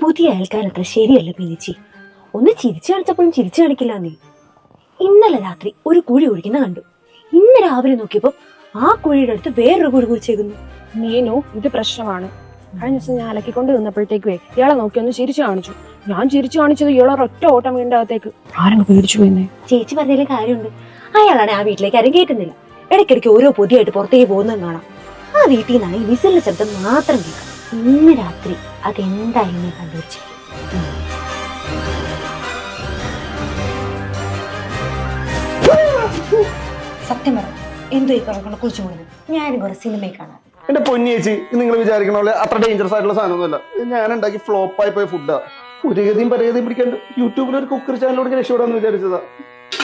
പുതിയ അയൽക്കാരത്ര ശരിയല്ല പിന്നിച്ചി ഒന്ന് ചിരിച്ചു കാണിച്ചപ്പോഴും ചിരിച്ചു കാണിക്കില്ല നീ. ഇന്നലെ രാത്രി ഒരു കുഴി കുഴിക്കുന്ന കണ്ടു. ഇന്ന് രാവിലെ നോക്കിയപ്പോ ആ കുഴിയുടെ അടുത്ത് വേറൊരു കുഴി കുഴിച്ചേക്കുന്നു. മീനു ഇത് പ്രശ്നമാണ്. കഴിഞ്ഞ ദിവസം ഞാൻ അലക്കിക്കൊണ്ട് നിന്നപ്പോഴത്തേക്കുവേ ഇയാളെ നോക്കി ഒന്ന് ചിരിച്ചു കാണിച്ചു. ഞാൻ ചിരിച്ചു കാണിച്ചത് ഇയാളെ ഒറ്റ ഓട്ടം വീണ്ട അകത്തേക്ക് ആരങ്ങ് പേടിച്ചു പോയിന്നേ? ചേച്ചി പറഞ്ഞാലും കാര്യമുണ്ട്. അയാളാണ് ആ വീട്ടിലേക്ക് ആരും കേൾക്കുന്നില്ല. ഇടയ്ക്കിടയ്ക്ക് ഓരോ പൊതിയായിട്ട് പുറത്തേക്ക് പോകുന്നതും കാണാം. ആ വീട്ടിൽ നിന്നാണ് ഈ വിസിലിന്റെ ശബ്ദം മാത്രം കേൾക്കാം. ഇന്ന് രാത്രി അതെന്തായാലും നീ സത്യം പറ. എന്തോ ഈ കിടക്കണം കുറിച്ച് പോകുന്നത് ഞാനും കുറെ സിനിമയിൽ കാണാം. എന്റെ പൊന്നി ചേച്ചി നിങ്ങൾ വിചാരിക്കണ പോലെ അത്ര ഡേഞ്ചറസ് ആയിട്ടുള്ള സാധനമൊന്നുമല്ല. ഞാൻ ഉണ്ടാക്കി ഫ്ലോപ്പായി പോയ ഫുഡാ ഒരു ഗതിയും പരഗതിയും പിടിക്കാണ്ട് യൂട്യൂബിൽ ഒരു കുക്കർ ചാനലോട് രക്ഷപ്പെടാന്ന് വിചാരിച്ചതാ.